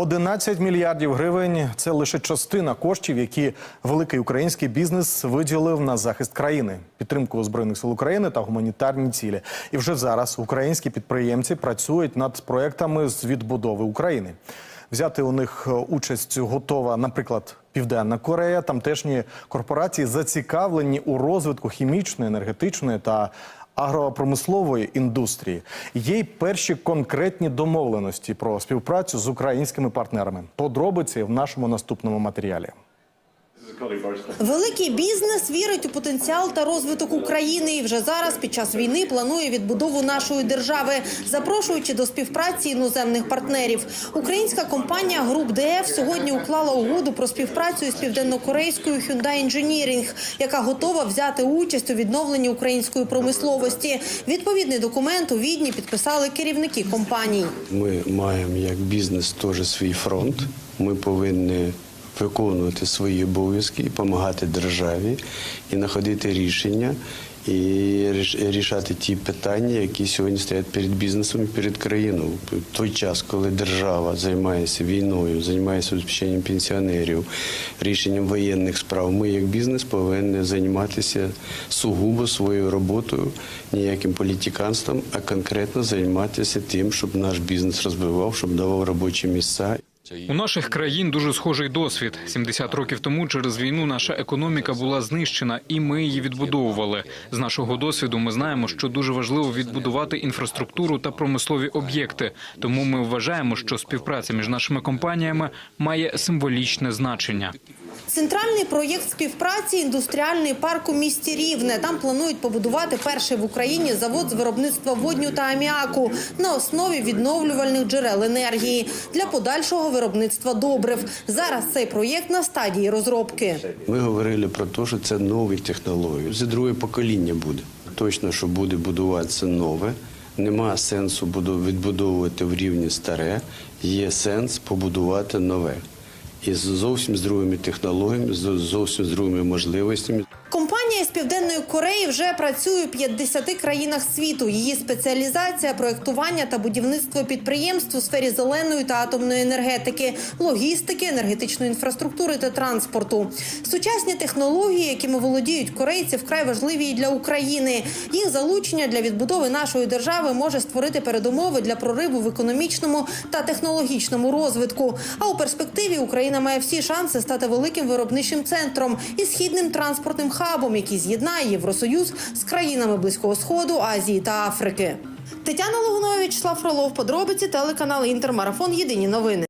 11 мільярдів гривень це лише частина коштів, які великий український бізнес виділив на захист країни, підтримку збройних сил України та гуманітарні цілі. І вже зараз українські підприємці працюють над проектами з відбудови України. Взяти у них е, участь готова, наприклад, Південна Корея. Тамтешні корпорації зацікавлені у розвитку хімічної, енергетичної та агропромислової індустрії. Є й перші конкретні домовленості про співпрацю з українськими партнерами. Подробиці в нашому наступному матеріалі. Великий бізнес вірить у потенціал та розвиток України і вже зараз під час війни планує відбудову нашої держави, запрошуючи до співпраці іноземних партнерів. Українська компанія Груп ДФ сьогодні уклала угоду про співпрацю із південнокорейською Hyundai Engineering, яка готова взяти участь у відновленні української промисловості. Відповідний документ у Відні підписали керівники компаній. Ми маємо як бізнес теж свій фронт. Ми повинні виконувати свої обов'язки і допомагати державі, і знаходити рішення, і рішати ті питання, які сьогодні стоять перед бізнесом і перед країною. В той час, коли держава займається війною, займається забезпеченням пенсіонерів, рішенням воєнних справ, ми як бізнес повинні займатися сугубо своєю роботою, ніяким політиканством, а конкретно займатися тим, щоб наш бізнес розвивав, щоб давав робочі місця. У наших країн дуже схожий досвід. 70 років тому через війну наша економіка була знищена, і ми її відбудовували. З нашого досвіду ми знаємо, що дуже важливо відбудувати інфраструктуру та промислові об'єкти. Тому ми вважаємо, що співпраця між нашими компаніями має символічне значення. Центральний проєкт співпраці індустріальний парк у місті Рівне. Там планують побудувати перший в Україні завод з виробництва водню та аміаку на основі відновлювальних джерел енергії для подальшого виробництва добрив. Зараз цей проєкт на стадії розробки. Ми говорили про те, що це нові технології. Це друге покоління буде. Точно, що буде будуватися нове. Нема сенсу відбудовувати в рівні старе, є сенс побудувати нове. І з зовсім з другими технологіями, з зовсім з другими можливостями. Компанія з південної Кореї вже працює у 50 країнах світу. Її спеціалізація проектування та будівництво підприємств у сфері зеленої та атомної енергетики, логістики, енергетичної інфраструктури та транспорту. Сучасні технології, якими володіють корейці, вкрай важливі і для України. Їх залучення для відбудови нашої держави може створити передумови для прориву в економічному та технологічному розвитку. А у перспективі Україна має всі шанси стати великим виробничим центром і східним транспортним хабом, який з'єднає Євросоюз з країнами Близького Сходу, Азії та Африки. Тетяна Логунович, Слав Фролов, подробиці телеканал Інтермарафон. Єдині новини.